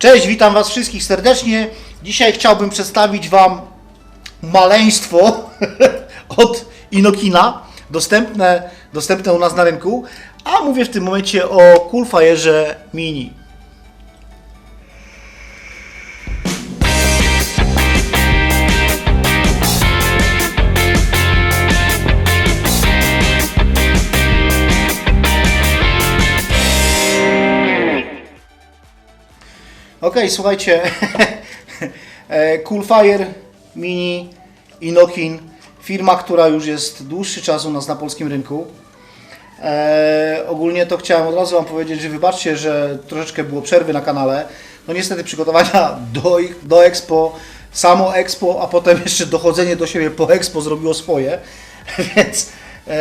Cześć, witam Was wszystkich serdecznie. Dzisiaj chciałbym przedstawić Wam maleństwo od Inokina, dostępne, dostępne u nas na rynku, a mówię w tym momencie o Coolfire'ze Mini. Okej, słuchajcie. E, Coolfire Mini Inokin, firma, która już jest dłuższy czas u nas na polskim rynku. E, ogólnie to chciałem od razu Wam powiedzieć, że wybaczcie, że troszeczkę było przerwy na kanale. No niestety przygotowania do, do Expo, samo Expo, a potem jeszcze dochodzenie do siebie po Expo zrobiło swoje, więc e,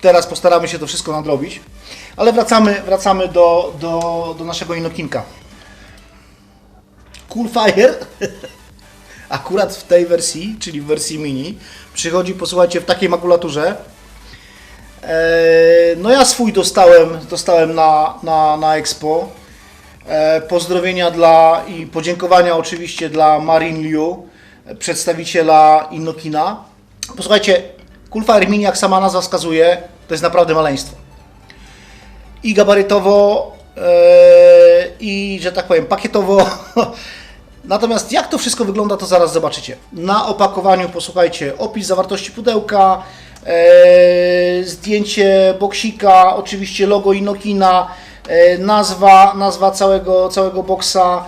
teraz postaramy się to wszystko nadrobić. Ale wracamy, wracamy do, do, do naszego Inokinka. Coolfire akurat w tej wersji, czyli w wersji mini, przychodzi, posłuchajcie, w takiej makulaturze. Eee, No ja swój dostałem, dostałem na, na, na Expo. Eee, Pozdrowienia dla i podziękowania oczywiście dla Marin Liu, przedstawiciela Inokina. Posłuchajcie, Coolfire Mini, jak sama nazwa wskazuje, to jest naprawdę maleństwo. I gabarytowo, eee, i że tak powiem, pakietowo. Natomiast jak to wszystko wygląda, to zaraz zobaczycie. Na opakowaniu posłuchajcie, opis zawartości pudełka, e, zdjęcie boksika, oczywiście logo Inokina, e, nazwa, nazwa całego, całego boksa,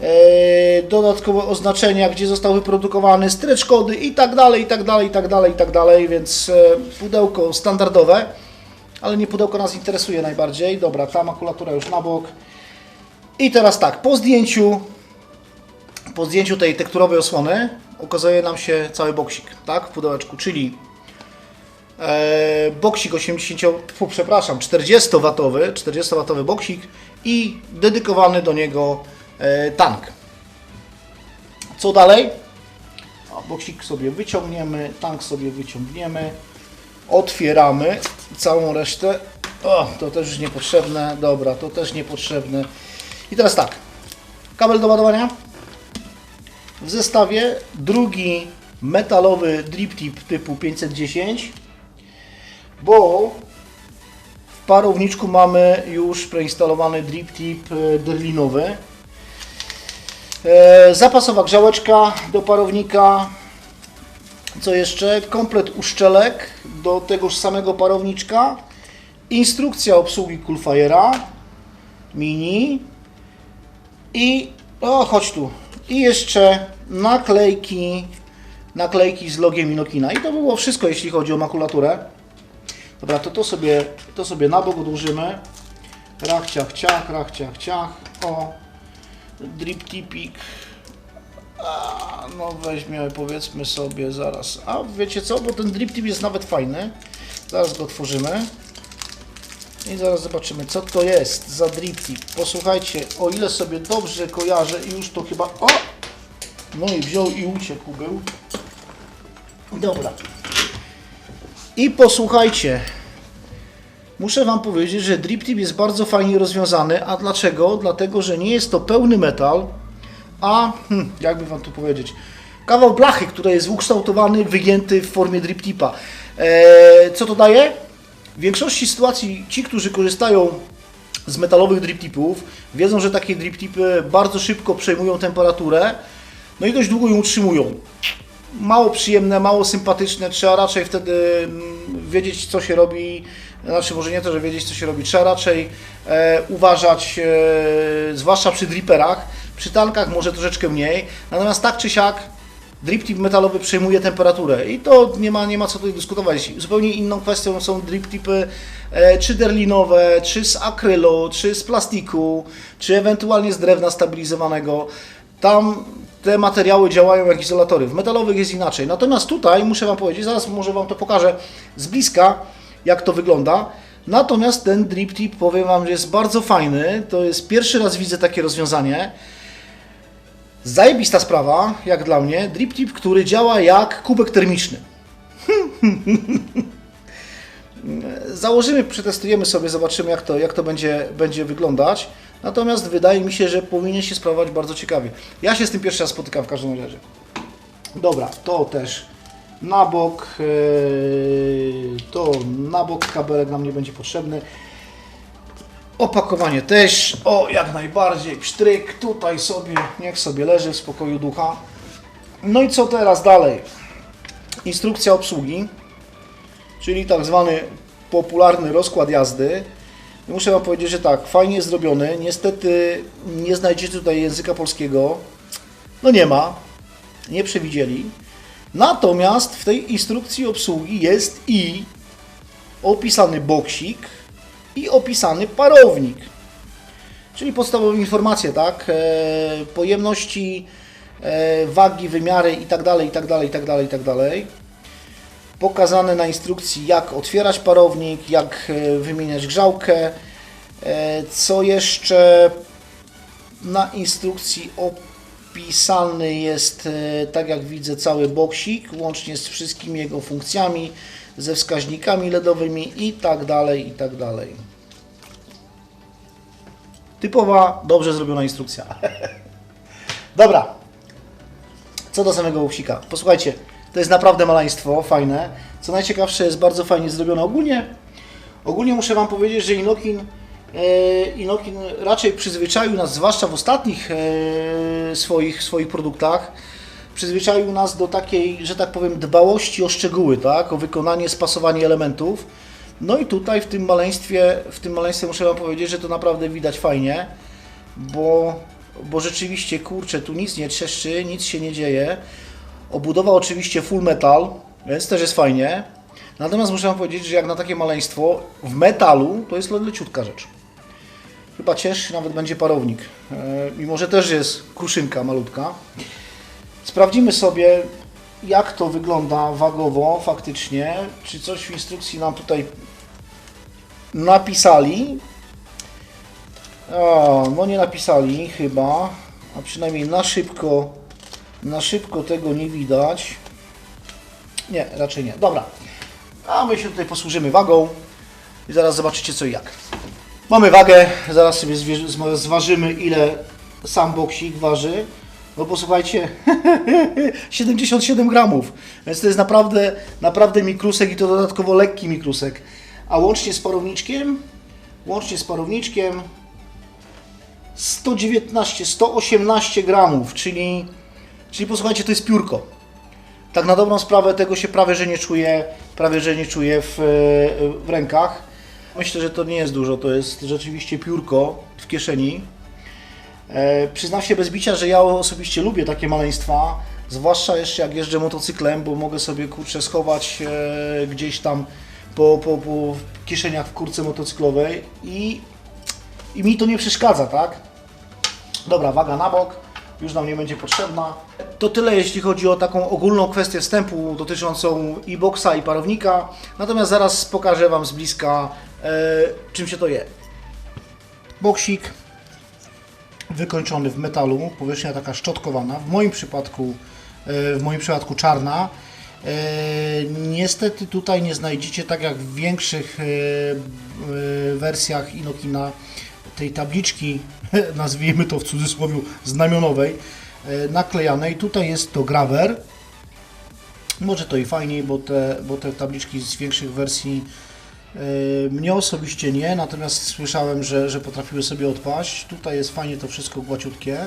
e, dodatkowe oznaczenia, gdzie został wyprodukowany, stretch kody i tak dalej, i tak dalej, i tak dalej, i tak dalej, więc e, pudełko standardowe, ale nie pudełko nas interesuje najbardziej. Dobra, ta makulatura już na bok. I teraz tak, po zdjęciu po zdjęciu tej tekturowej osłony ukazuje nam się cały boksik, tak, w pudełeczku, czyli e, boksik 80, fu, przepraszam, 40-watowy, 40-watowy boksik i dedykowany do niego e, tank. Co dalej? Boksik sobie wyciągniemy, tank sobie wyciągniemy, otwieramy całą resztę. O, to też już niepotrzebne, dobra, to też niepotrzebne. I teraz tak, kabel do ładowania, w zestawie drugi metalowy drip tip typu 510, bo w parowniczku mamy już preinstalowany drip tip e, derlinowy. E, Zapasowa grzałeczka do parownika. Co jeszcze? Komplet uszczelek do tegoż samego parowniczka. Instrukcja obsługi Coolfire'a Mini. I o, chodź tu. I jeszcze naklejki, naklejki z logiem Inokina. I to było wszystko, jeśli chodzi o makulaturę. Dobra, to to sobie, to sobie na bok odłożymy. Rach, ciach, ciach, rach, ciach, ciach. O, drip tipik. No weźmiemy, powiedzmy sobie zaraz. A wiecie co, bo ten drip tip jest nawet fajny. Zaraz go otworzymy. I zaraz zobaczymy, co to jest za drip tip. Posłuchajcie, o ile sobie dobrze kojarzę, i już to chyba... O! No i wziął i uciekł był. Dobra. I posłuchajcie. Muszę Wam powiedzieć, że drip tip jest bardzo fajnie rozwiązany. A dlaczego? Dlatego, że nie jest to pełny metal, a hmm, jakby Wam tu powiedzieć, kawał blachy, który jest ukształtowany, wygięty w formie drip tipa. Eee, co to daje? W większości sytuacji ci, którzy korzystają z metalowych drip tipów, wiedzą, że takie drip tipy bardzo szybko przejmują temperaturę, no i dość długo ją utrzymują. Mało przyjemne, mało sympatyczne, trzeba raczej wtedy mm, wiedzieć, co się robi. Znaczy, może nie to, że wiedzieć, co się robi, trzeba raczej e, uważać, e, zwłaszcza przy driperach. Przy tankach może troszeczkę mniej, natomiast tak czy siak drip tip metalowy przejmuje temperaturę i to nie ma, nie ma co tutaj dyskutować. Zupełnie inną kwestią są drip tipy e, czy derlinowe, czy z akrylu, czy z plastiku, czy ewentualnie z drewna stabilizowanego. Tam te materiały działają jak izolatory. W metalowych jest inaczej. Natomiast tutaj muszę Wam powiedzieć, zaraz może Wam to pokażę z bliska, jak to wygląda. Natomiast ten drip tip, powiem Wam, że jest bardzo fajny. To jest pierwszy raz widzę takie rozwiązanie. Zajebista sprawa, jak dla mnie. Drip tip, który działa jak kubek termiczny. Założymy, przetestujemy sobie, zobaczymy jak to, jak to będzie, będzie wyglądać. Natomiast wydaje mi się, że powinien się sprawować bardzo ciekawie. Ja się z tym pierwszy raz spotykam w każdym razie. Dobra, to też na bok, yy, to na bok kabelek nam nie będzie potrzebny. Opakowanie też, o jak najbardziej, psztryk tutaj sobie, niech sobie leży w spokoju ducha. No i co teraz dalej? Instrukcja obsługi, czyli tak zwany popularny rozkład jazdy. Muszę Wam powiedzieć, że tak, fajnie zrobiony. Niestety nie znajdziecie tutaj języka polskiego. No nie ma, nie przewidzieli. Natomiast w tej instrukcji obsługi jest i opisany boksik i opisany parownik. Czyli podstawowe informacje, tak? E, pojemności, e, wagi, wymiary i tak dalej, i tak dalej, i tak dalej, i tak dalej. Pokazane na instrukcji, jak otwierać parownik, jak e, wymieniać grzałkę. Co jeszcze na instrukcji opisany jest, tak jak widzę, cały boksik, łącznie z wszystkimi jego funkcjami, ze wskaźnikami LEDowymi i tak Typowa, dobrze zrobiona instrukcja. Dobra. Co do samego boksika. Posłuchajcie, to jest naprawdę maleństwo, fajne. Co najciekawsze, jest bardzo fajnie zrobione. Ogólnie, ogólnie muszę Wam powiedzieć, że Inokin, e, Inokin raczej przyzwyczaił nas, zwłaszcza w ostatnich e, swoich, swoich produktach, przyzwyczaił nas do takiej, że tak powiem, dbałości o szczegóły, tak? o wykonanie, spasowanie elementów. No i tutaj w tym maleństwie, w tym maleństwie muszę Wam powiedzieć, że to naprawdę widać fajnie, bo, bo rzeczywiście, kurczę, tu nic nie trzeszczy, nic się nie dzieje. Obudowa oczywiście full metal, więc też jest fajnie. Natomiast muszę Wam powiedzieć, że jak na takie maleństwo, w metalu to jest leciutka rzecz. Chyba cięższy nawet będzie parownik, e, mimo że też jest kruszynka malutka. Sprawdzimy sobie, jak to wygląda wagowo faktycznie. Czy coś w instrukcji nam tutaj napisali? No nie napisali chyba, a przynajmniej na szybko, na szybko tego nie widać. Nie, raczej nie. Dobra, a my się tutaj posłużymy wagą i zaraz zobaczycie co i jak. Mamy wagę, zaraz sobie zważymy ile sam boksik waży. No posłuchajcie, 77 gramów, więc to jest naprawdę, naprawdę mikrusek i to dodatkowo lekki mikrusek. A łącznie z parowniczkiem, łącznie z parowniczkiem 119, 118 gramów, czyli, czyli posłuchajcie, to jest piórko. Tak na dobrą sprawę tego się prawie, że nie czuję, prawie, że nie czuję w, w rękach. Myślę, że to nie jest dużo, to jest rzeczywiście piórko w kieszeni. E, przyznam się bez bicia, że ja osobiście lubię takie maleństwa, zwłaszcza jeszcze jak jeżdżę motocyklem, bo mogę sobie kurczę schować e, gdzieś tam po, po, po kieszeniach w kurce motocyklowej i, i mi to nie przeszkadza, tak? Dobra, waga na bok, już nam nie będzie potrzebna. To tyle, jeśli chodzi o taką ogólną kwestię wstępu dotyczącą i boxa i parownika. Natomiast zaraz pokażę Wam z bliska, e, czym się to je. Boksik wykończony w metalu, powierzchnia taka szczotkowana, w moim przypadku, e, w moim przypadku czarna. E, Niestety tutaj nie znajdziecie, tak jak w większych e, wersjach Inokina, tej tabliczki, nazwijmy to w cudzysłowie, znamionowej, naklejanej. Tutaj jest to grawer. Może to i fajniej, bo te, bo te tabliczki z większych wersji mnie osobiście nie, natomiast słyszałem, że, że potrafiły sobie odpaść. Tutaj jest fajnie to wszystko gładziutkie.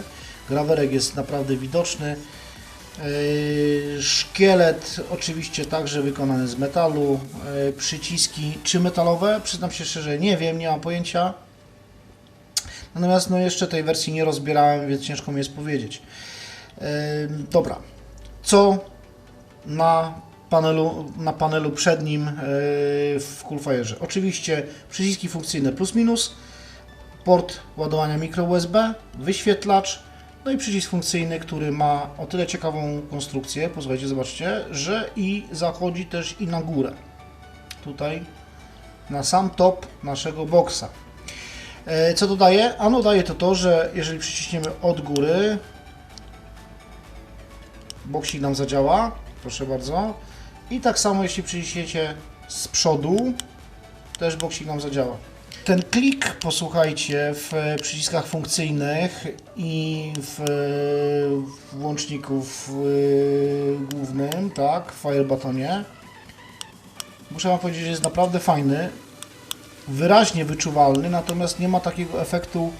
Grawerek jest naprawdę widoczny. Yy, Szkielet oczywiście także wykonany z metalu. Yy, Przyciski czy metalowe? Przyznam się szczerze, nie wiem, nie mam pojęcia. Natomiast no jeszcze tej wersji nie rozbierałem, więc ciężko mi jest powiedzieć. Dobra, co na panelu, na panelu przednim yy, w Coolfire'ze? Oczywiście przyciski funkcyjne plus minus, port ładowania mikro USB, wyświetlacz, no i przycisk funkcyjny, który ma o tyle ciekawą konstrukcję, posłuchajcie, zobaczcie, że i zachodzi też i na górę. Tutaj na sam top naszego boxa. E, Co to daje? Ano daje to to, że jeżeli przyciśniemy od góry, boksik nam zadziała, proszę bardzo. I tak samo jeśli przyciśniecie z przodu, też boksik nam zadziała. ten klik, posłuchajcie, w e, przyciskach funkcyjnych i w, e, w łączniku w, e, głównym, tak, w buttonie, muszę Wam powiedzieć, że jest naprawdę fajny, wyraźnie wyczuwalny, natomiast nie ma takiego efektu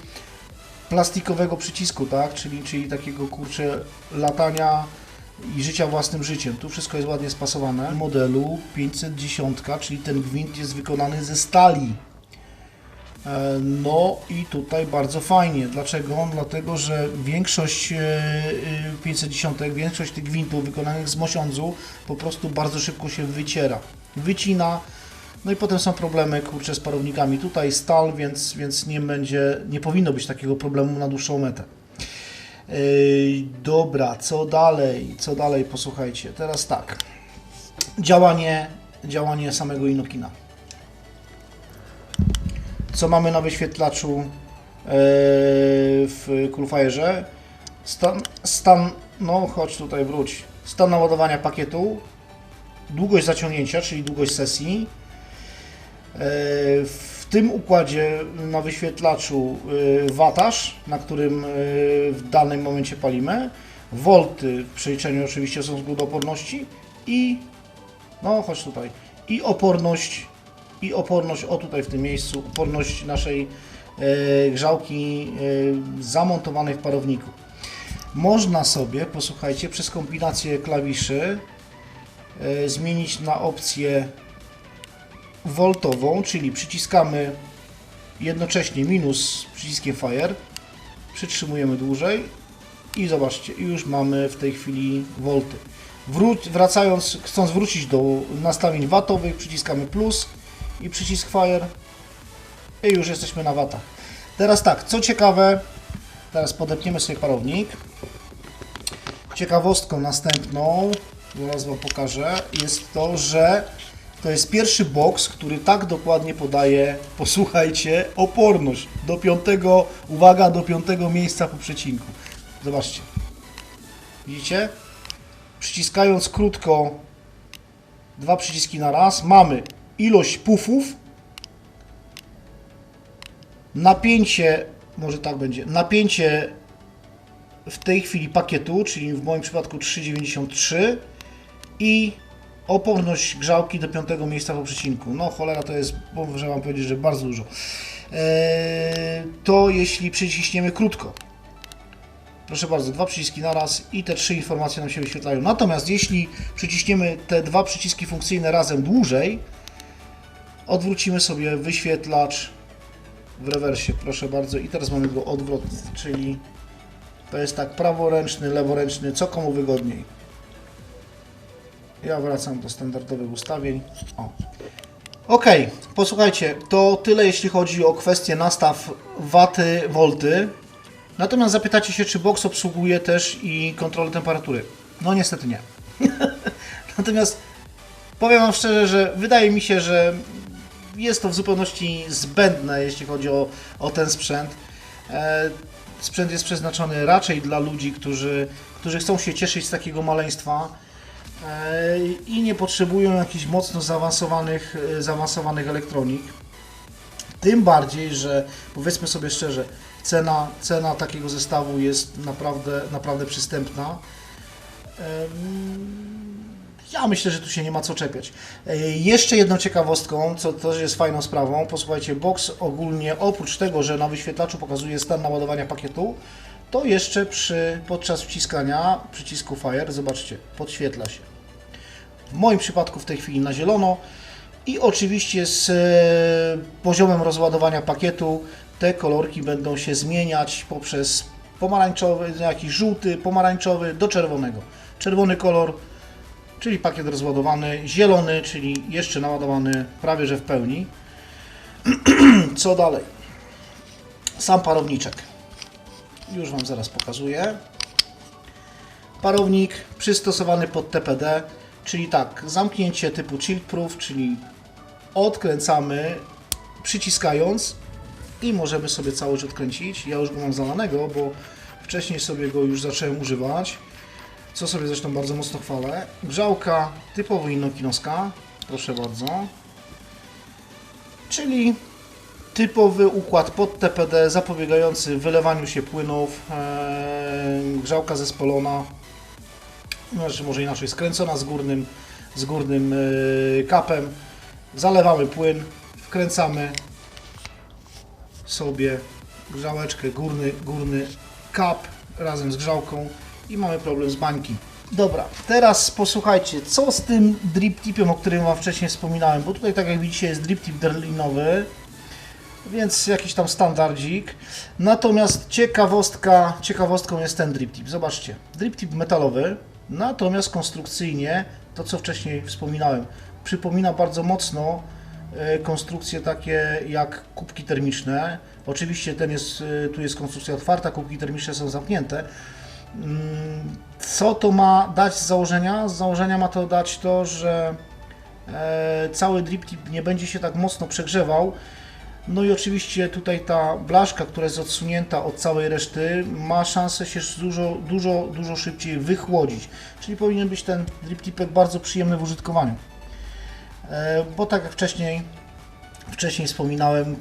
plastikowego przycisku, tak, czyli, czyli takiego, kurczę, latania i życia własnym życiem. Tu wszystko jest ładnie spasowane. Modelu 510, czyli ten gwint jest wykonany ze stali. E, No i tutaj bardzo fajnie. Dlaczego? Dlatego, że większość e, e, 510, większość tych gwintów wykonanych z mosiądzu po prostu bardzo szybko się wyciera. Wycina, no i potem są problemy kurczę z parownikami. Tutaj stal, więc, więc nie będzie, nie powinno być takiego problemu na dłuższą metę. Ej, dobra, co dalej? Co dalej? Posłuchajcie. Teraz tak. Działanie, działanie samego Inokina. Co mamy na wyświetlaczu e, w Coolfire'ze? Stan, stan, no chodź tutaj, wróć. Stan naładowania pakietu, długość zaciągnięcia, czyli długość sesji. E, tym układzie na wyświetlaczu e, wataż, na którym e, w danym momencie palimy, wolty w przeliczeniu oczywiście są z oporności i no chodź tutaj i oporność i oporność o tutaj w tym miejscu, oporność naszej e, grzałki zamontowanej w parowniku. Można sobie, posłuchajcie, przez kombinację klawiszy zmienić na opcję voltową, czyli przyciskamy jednocześnie minus przyciskiem fire, przytrzymujemy dłużej i zobaczcie, już mamy w tej chwili volty. Wró- wracając, chcąc wrócić do nastawień watowych, przyciskamy plus i przycisk fire i już jesteśmy na watach. Teraz tak, co ciekawe, teraz podepniemy sobie parownik. Ciekawostką następną, zaraz Wam pokażę, jest to, że to jest pierwszy box, który tak dokładnie podaje, posłuchajcie, oporność do piątego, uwaga, do piątego miejsca po przecinku. Zobaczcie. Widzicie? Przyciskając krótko dwa przyciski na raz, mamy ilość pufów, napięcie, może tak będzie, napięcie w tej chwili pakietu, czyli w moim przypadku 3,93 i oporność grzałki do piątego miejsca po przecinku. No cholera to jest, muszę Wam powiedzieć, że bardzo dużo. Eee, to jeśli przyciśniemy krótko. Proszę bardzo, dwa przyciski na raz i te trzy informacje nam się wyświetlają. Natomiast jeśli przyciśniemy te dwa przyciski funkcyjne razem dłużej, odwrócimy sobie wyświetlacz w rewersie, proszę bardzo. I teraz mamy go odwrotnie, czyli to jest tak praworęczny, leworęczny, co komu wygodniej. Ja wracam do standardowych ustawień. O. Ok, posłuchajcie, to tyle jeśli chodzi o kwestię nastaw waty, volty. Natomiast zapytacie się, czy box obsługuje też i kontrolę temperatury. No niestety nie. Natomiast powiem Wam szczerze, że wydaje mi się, że jest to w zupełności zbędne, jeśli chodzi o, o ten sprzęt. E, sprzęt jest przeznaczony raczej dla ludzi, którzy, którzy chcą się cieszyć z takiego maleństwa i nie potrzebują jakichś mocno zaawansowanych, e, zaawansowanych elektronik. Tym bardziej, że powiedzmy sobie szczerze, cena, cena takiego zestawu jest naprawdę, naprawdę przystępna. Ja myślę, że tu się nie ma co czepiać. E, Jeszcze jedną ciekawostką, co też jest fajną sprawą, posłuchajcie, box ogólnie oprócz tego, że na wyświetlaczu pokazuje stan naładowania pakietu, to jeszcze przy, podczas wciskania przycisku Fire, zobaczcie, podświetla się. W moim przypadku w tej chwili na zielono i oczywiście z e, poziomem rozładowania pakietu te kolorki będą się zmieniać poprzez pomarańczowy, jakiś żółty, pomarańczowy do czerwonego. Czerwony kolor, czyli pakiet rozładowany, zielony, czyli jeszcze naładowany prawie że w pełni. Co dalej? Sam parowniczek. Już Wam zaraz pokazuję. Parownik przystosowany pod TPD, czyli tak, zamknięcie typu child proof, czyli odkręcamy przyciskając i możemy sobie całość odkręcić. Ja już go mam zalanego, bo wcześniej sobie go już zacząłem używać, co sobie zresztą bardzo mocno chwalę. Grzałka typowo inokinoska, proszę bardzo. Czyli typowy układ pod TPD zapobiegający wylewaniu się płynów, e, grzałka zespolona, znaczy może inaczej skręcona z górnym, z górnym e, kapem, zalewamy płyn, wkręcamy sobie grzałeczkę, górny, górny kap razem z grzałką i mamy problem z bańki. Dobra, teraz posłuchajcie, co z tym drip tipem, o którym Wam wcześniej wspominałem, bo tutaj tak jak widzicie jest drip tip derlinowy, więc jakiś tam standardzik. Natomiast ciekawostka, ciekawostką jest ten drip tip. Zobaczcie, drip tip metalowy, natomiast konstrukcyjnie, to co wcześniej wspominałem, przypomina bardzo mocno e, konstrukcje takie jak kubki termiczne. Oczywiście ten jest, e, tu jest konstrukcja otwarta, kubki termiczne są zamknięte. Mm, Co to ma dać z założenia? Z założenia ma to dać to, że e, cały drip tip nie będzie się tak mocno przegrzewał. No i oczywiście tutaj ta blaszka, która jest odsunięta od całej reszty, ma szansę się dużo, dużo, dużo szybciej wychłodzić. Czyli powinien być ten drip tipek bardzo przyjemny w użytkowaniu. E, Bo tak jak wcześniej, wcześniej wspominałem,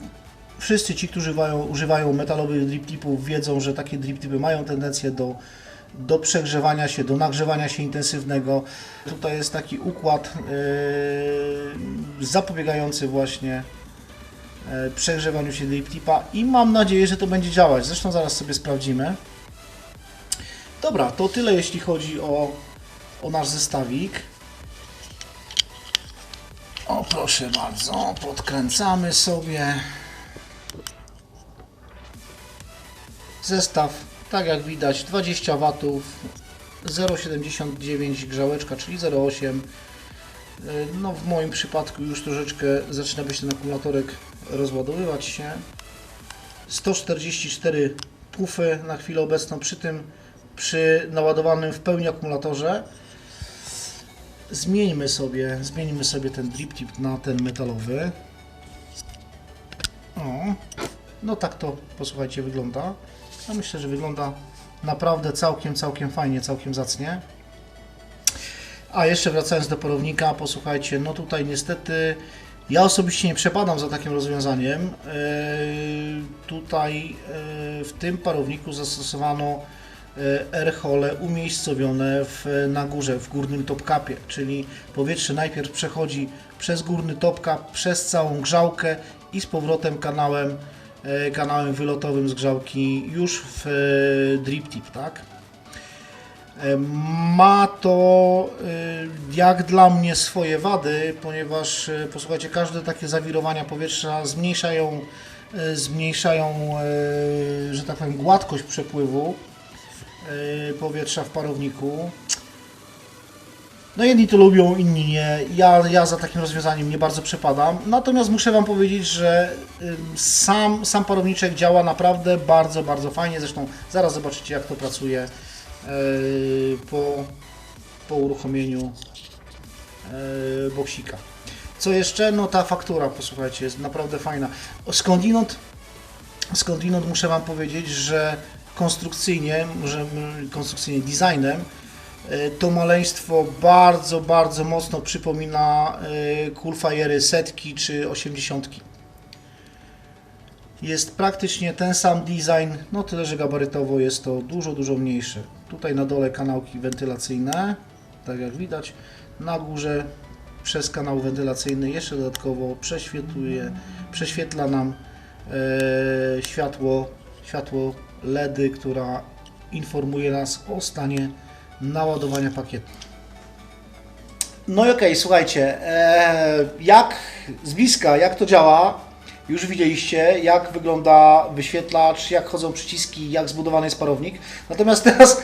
wszyscy ci, którzy używają, używają metalowych drip tipów wiedzą, że takie drip tipy mają tendencję do, do przegrzewania się, do nagrzewania się intensywnego. Tutaj jest taki układ yy, zapobiegający właśnie przegrzewaniu się drip tipa i mam nadzieję, że to będzie działać. Zresztą zaraz sobie sprawdzimy. Dobra, to tyle jeśli chodzi o, o nasz zestawik. O, proszę bardzo, podkręcamy sobie. Zestaw, tak jak widać, 20 W, 0,79 grzałeczka, czyli 0,8. Y, No w moim przypadku już troszeczkę zaczyna być ten akumulatorek rozładowywać się. 144 pufy na chwilę obecną przy tym, przy naładowanym w pełni akumulatorze. Zmieńmy sobie, zmieńmy sobie ten drip tip na ten metalowy. O, no tak to, posłuchajcie, wygląda. Ja myślę, że wygląda naprawdę całkiem, całkiem fajnie, całkiem zacnie. A jeszcze wracając do parownika, posłuchajcie, no tutaj niestety ja osobiście nie przepadam za takim rozwiązaniem. Eee, tutaj eee, w tym parowniku zastosowano airhole umiejscowione w, na górze, w górnym topkapie, czyli powietrze najpierw przechodzi przez górny topkap, przez całą grzałkę i z powrotem kanałem, e, kanałem wylotowym z grzałki już w e, drip tip, tak? E, Ma to e, jak dla mnie swoje wady, ponieważ e, posłuchajcie, każde takie zawirowania powietrza zmniejszają, zmniejszają że tak powiem, gładkość przepływu powietrza w parowniku. No jedni to lubią, inni nie. Ja, ja za takim rozwiązaniem nie bardzo przepadam. Natomiast muszę Wam powiedzieć, że sam, sam parowniczek działa naprawdę bardzo, bardzo fajnie. Zresztą zaraz zobaczycie jak to pracuje po, po uruchomieniu yy, boksika. Co jeszcze? No ta faktura, posłuchajcie, jest naprawdę fajna. Skądinąd, skądinąd muszę Wam powiedzieć, że konstrukcyjnie, mm, konstrukcyjnie designem, e, to maleństwo bardzo, bardzo mocno przypomina e, Coolfire'y setki czy osiemdziesiątki. Jest praktycznie ten sam design, no tyle, że gabarytowo jest to dużo, dużo mniejsze. Tutaj na dole kanałki wentylacyjne, tak jak widać. Na górze przez kanał wentylacyjny jeszcze dodatkowo prześwietluje, prześwietla nam e, światło, światło LEDy, która informuje nas o stanie naładowania pakietu. No i okej, słuchajcie, e, jak z bliska, jak to działa, już widzieliście, jak wygląda wyświetlacz, jak chodzą przyciski, jak zbudowany jest parownik. Natomiast teraz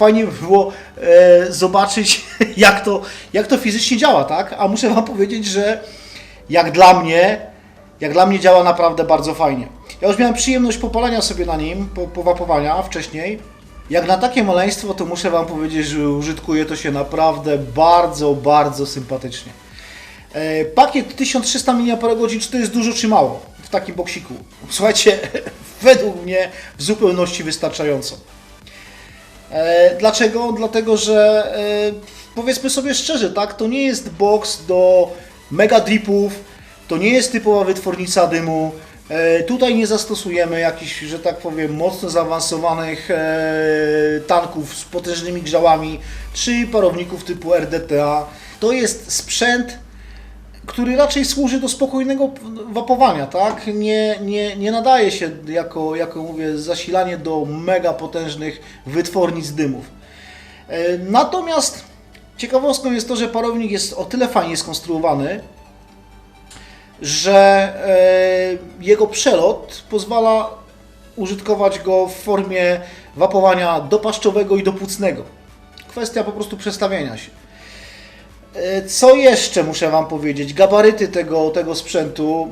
fajnie by było e, zobaczyć, jak to, jak to fizycznie działa, tak? A muszę Wam powiedzieć, że jak dla mnie, jak dla mnie działa naprawdę bardzo fajnie. Ja już miałem przyjemność popalania sobie na nim, po, powapowania wcześniej. Jak na takie maleństwo, to muszę Wam powiedzieć, że użytkuje to się naprawdę bardzo, bardzo sympatycznie. E, Pakiet 1300 mAh, czy to jest dużo, czy mało w takim boksiku? Słuchajcie, według mnie w zupełności wystarczająco. E, Dlaczego? Dlatego, że e, powiedzmy sobie szczerze, tak, to nie jest box do mega dripów, to nie jest typowa wytwornica dymu, E, Tutaj nie zastosujemy jakichś, że tak powiem, mocno zaawansowanych tanków z potężnymi grzałami czy parowników typu RDTA. To jest sprzęt, który raczej służy do spokojnego wapowania, tak? Nie, nie, nie nadaje się jako, jako mówię, zasilanie do mega potężnych wytwornic dymów. E, Natomiast ciekawostką jest to, że parownik jest o tyle fajnie skonstruowany, że e, jego przelot pozwala użytkować go w formie wapowania dopaszczowego i dopłucnego. Kwestia po prostu przestawienia się. E, Co jeszcze muszę Wam powiedzieć? Gabaryty tego, tego sprzętu.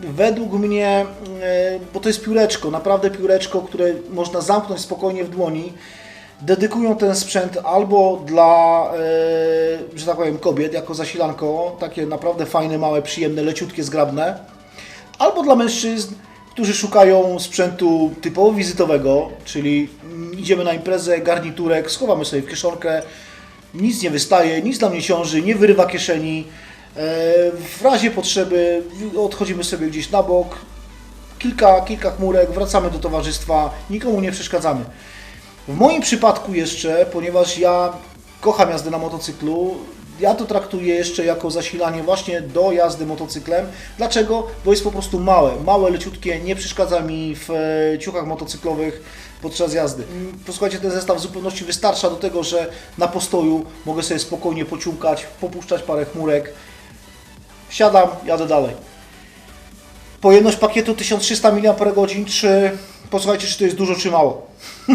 Według mnie, e, bo to jest pióreczko, naprawdę pióreczko, które można zamknąć spokojnie w dłoni, dedykują ten sprzęt albo dla, e, że tak powiem, kobiet jako zasilanko, takie naprawdę fajne, małe, przyjemne, leciutkie, zgrabne, albo dla mężczyzn, którzy szukają sprzętu typowo wizytowego, czyli idziemy na imprezę, garniturek, schowamy sobie w kieszonkę, nic nie wystaje, nic nam nie ciąży, nie wyrywa kieszeni. E, W razie potrzeby odchodzimy sobie gdzieś na bok, kilka, kilka chmurek, wracamy do towarzystwa, nikomu nie przeszkadzamy. W moim przypadku jeszcze, ponieważ ja kocham jazdę na motocyklu, ja to traktuję jeszcze jako zasilanie właśnie do jazdy motocyklem. Dlaczego? Bo jest po prostu małe, małe, leciutkie, nie przeszkadza mi w e, ciuchach motocyklowych podczas jazdy. Mm, Posłuchajcie, ten zestaw w zupełności wystarcza do tego, że na postoju mogę sobie spokojnie pociąkać, popuszczać parę chmurek. Siadam, jadę dalej. Pojemność pakietu 1300 mAh, czy posłuchajcie, czy to jest dużo, czy mało.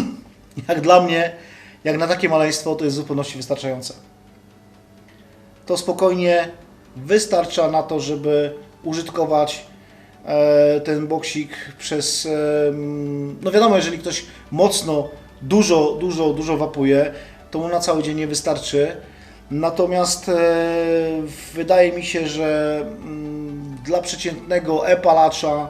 jak dla mnie, jak na takie maleństwo, to jest w zupełności wystarczające. To spokojnie wystarcza na to, żeby użytkować ten boksik przez. E, no wiadomo, jeżeli ktoś mocno, dużo, dużo, dużo wapuje, to mu na cały dzień nie wystarczy. Natomiast e, wydaje mi się, że mm, dla przeciętnego e-palacza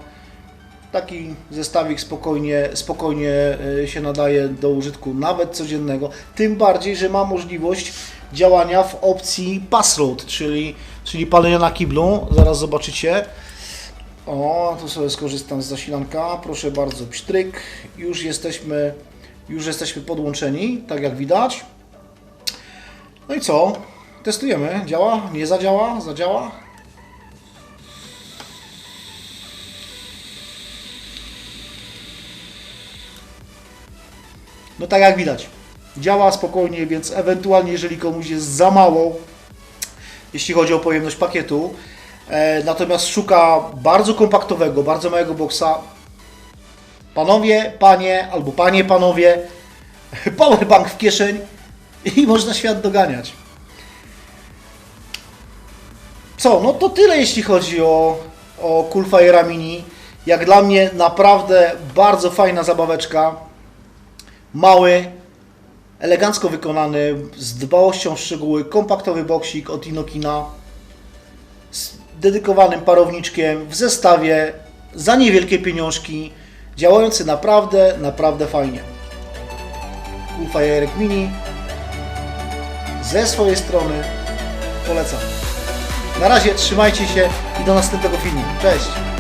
taki zestawik spokojnie, spokojnie e, się nadaje do użytku nawet codziennego. Tym bardziej, że ma możliwość działania w opcji passroad, czyli, czyli palenia na kiblu. Zaraz zobaczycie. O, tu sobie skorzystam z zasilanka. Proszę bardzo, pstryk. Już jesteśmy, już jesteśmy podłączeni, tak jak widać. No i co? Testujemy. Działa? Nie zadziała? Zadziała? No tak jak widać, działa spokojnie, więc ewentualnie jeżeli komuś jest za mało, jeśli chodzi o pojemność pakietu, natomiast szuka bardzo kompaktowego, bardzo małego boksa, panowie, panie, albo panie, panowie, powerbank w kieszeń i można świat doganiać. Co, no to tyle jeśli chodzi o, o Coolfire'a Mini. Jak dla mnie naprawdę bardzo fajna zabaweczka mały, elegancko wykonany, z dbałością w szczegóły, kompaktowy boksik od Inokina dedykowanym parowniczkiem w zestawie za niewielkie pieniążki, działający naprawdę, naprawdę fajnie. Coolfire Mini ze swojej strony polecam. Na razie trzymajcie się i do następnego filmu. Cześć!